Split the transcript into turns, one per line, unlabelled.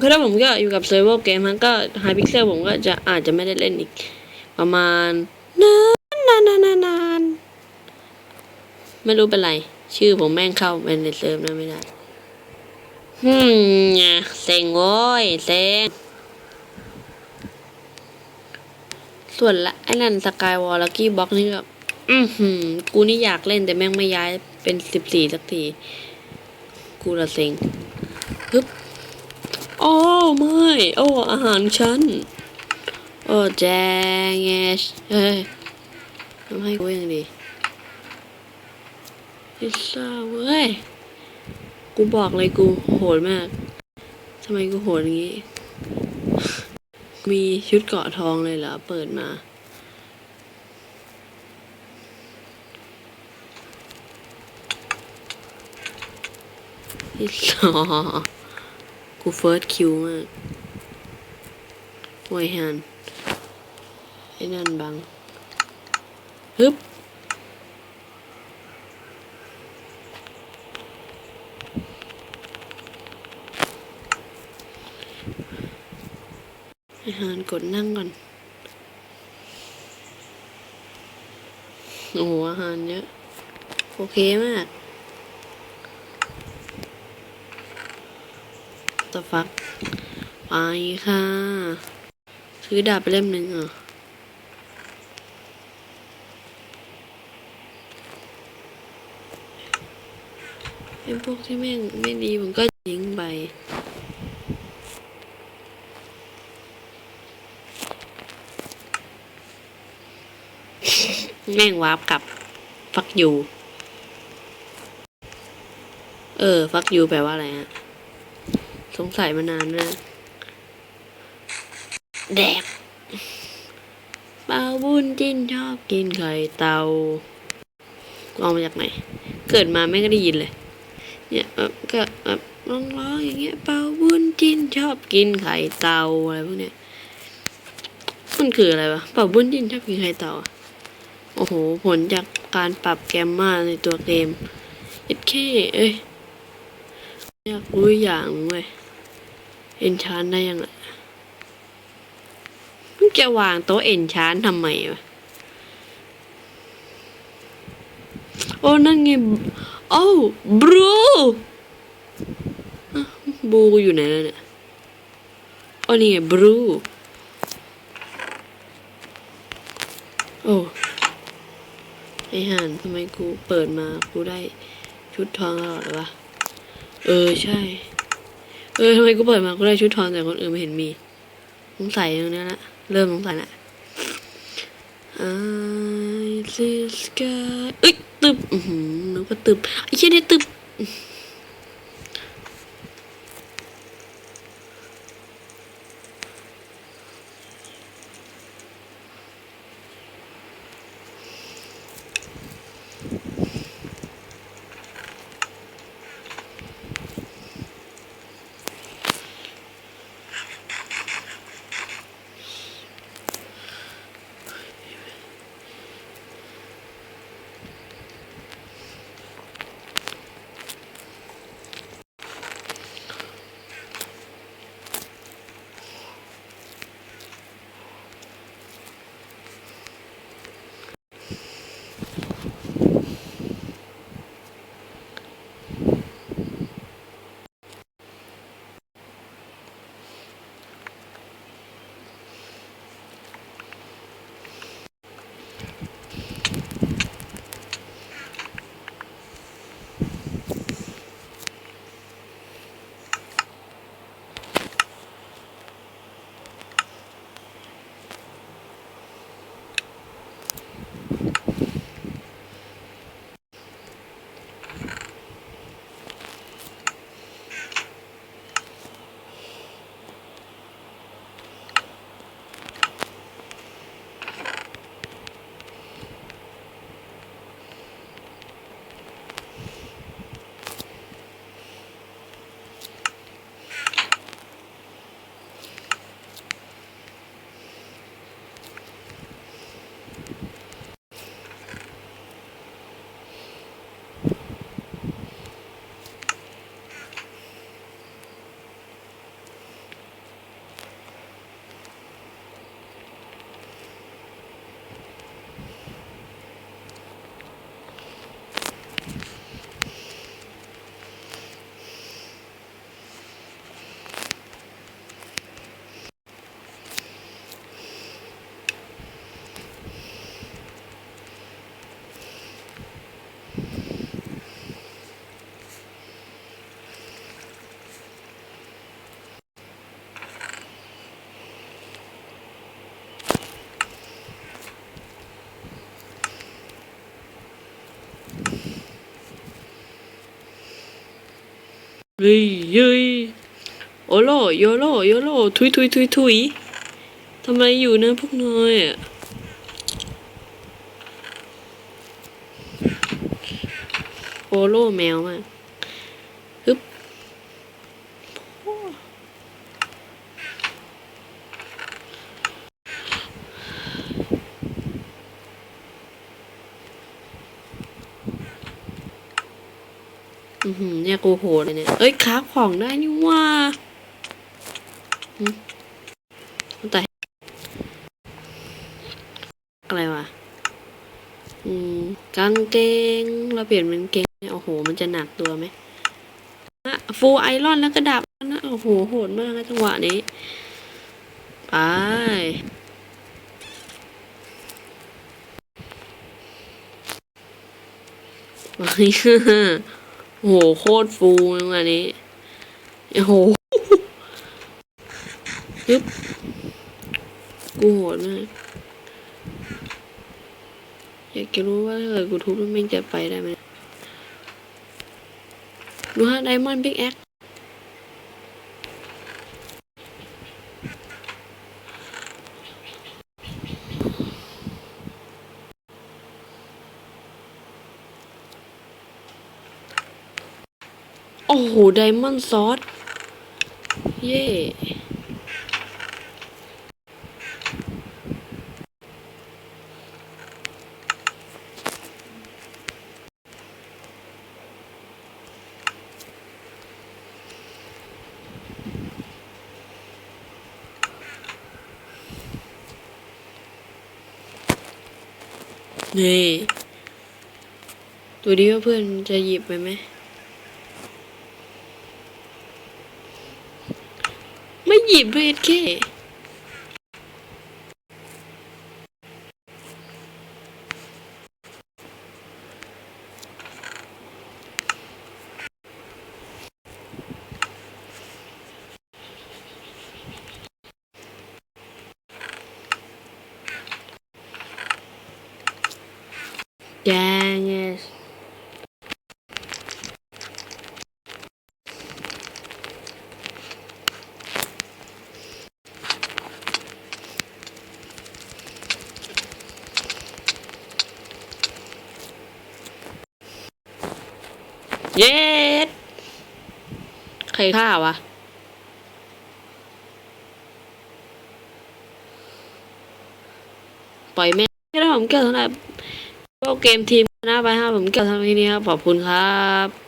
คือถ้าผมก็อยู่กับเซิร์ฟเวอร์เกมมันก็ไฮพิกเซลผมก็จะอาจจะไม่ได้เล่นอีก ประมาณนานนานนานนานไม่รู้เป็นไร ชื่อผมแม่งเข้าเป็นในเซิร์ฟนะไม่ได้ฮึมเนี่ยเซ็งโว้ยเซ็งส่วนละไอ้นั่นสกายวอลลักกี้บ็อกนี่ก็อือหือ กูนี่อยากเล่นแต่แม่งไม่ย้ายเป็นสิบสี่สักที กูละเซ็ง โอ้ไม่โอ้อาหารฉัน โอ้แจงเงชเฮ้ยทำให้กูยังดีพิซซ่าเว้ย กูบอกเลยกูโหดมากทำไมกูโหดอย่างงี้ มีชุดเกาะทองเลยเหรอ เปิดมาพิซซ่า กูเฟิร์สคิวมากไวฮันไอ้นั่นบังฮึบไอ้ฮานกดนั่งก่อน โอ้โหอาหารเยอะ โอเคมาก ตฟักไปค่ะ ซื้อดาบไปเล่มหนึ่งเหรอะไอ้พวกที่แม่งไม่ดีผมก็ทิ้งไปแม่งวาร์ปกลับ ฟักยู เออ ฟักยูแปลว่าอะไรฮะ สงสัยมานานนะแดกเปาบุญจิ้นชอบกินไข่เตาเอามาจากไหน เกิดมาไม่ก็ได้ยินเลย เนี่ยแบบก็แบบร้องๆองอย่างเงี้ย เปาบุญจิ้นชอบกินไข่เตาอะไรพวกเนี้ย มันคืออะไรวะ เปาบุญจิ้นชอบกินไข่เตาโอ้โห ผลจากการปรับแกมมาในตัวเกมเอ็ดเคเอ้ยอยากรู้อย่างมึงเว้ย เอนชานได้ยังไงมึงจะวางโต๊ะเอนชานทำไมวะ โอ้ นั่นไงโอ้บรูอะบรูอยู่ไหนแล้วเนี่ยโอ้นี่ไงบรูโอ้ไอห่านทำไมกูเปิดมา กูได้ชุดทองตลอดเลยวะ เออ ใช่ เออทำไมกูเปิดมากูได้ชุดทองแต่คนอื่นไม่เห็นมีสงสัยตรงนี้ละเริ่มสงสัยละ I see sky เอ้ยตึบอือหือนึกว่าตึบไอ้เชี่ยนี่ตึบ เฮ้ยเยโอโลโยโลโยโลทุยทุยทุยทุยทำอะไรอยู่นะพวกนายอะโอโลแมวมาก หือเนี่ยกูโหดเลยเนี่ย เอ้ยคราของได้นี่ว่าแต่อะไรวะ อืมกางเกง เราเปลี่ยนเป็นกางเกงเนี่ยโอ้โห มันจะหนักตัวไหมฟูไอรอนแล้วก็ดับนะ โอ้โห โหดมากนะจังหวะนี้ ไปไปโอ้ โหโคตรฟูเลยอันนี้โอ้โหยึบกูโหดมากอยากจะรู้ว่าถ้าเกิดกูทุบแล้วแม่งจะไปได้ไหมดูฮะไดมอนด์บิ๊กแอค อ้โหไดมอนด์ซอสเย่นี่ ตัวนี้ว่าเพื่อนจะหยิบไปไหม ไม่ หยิบเลยเคแกงเยสเย็ดใค รฆ่าวะ ปล่อยแม่ก็ได้ผมเกี่ยวสำหรับก็เกมทีมนะไปฮะผมเกี่ยวทำทีนี้ครับ ขอบคุณครับ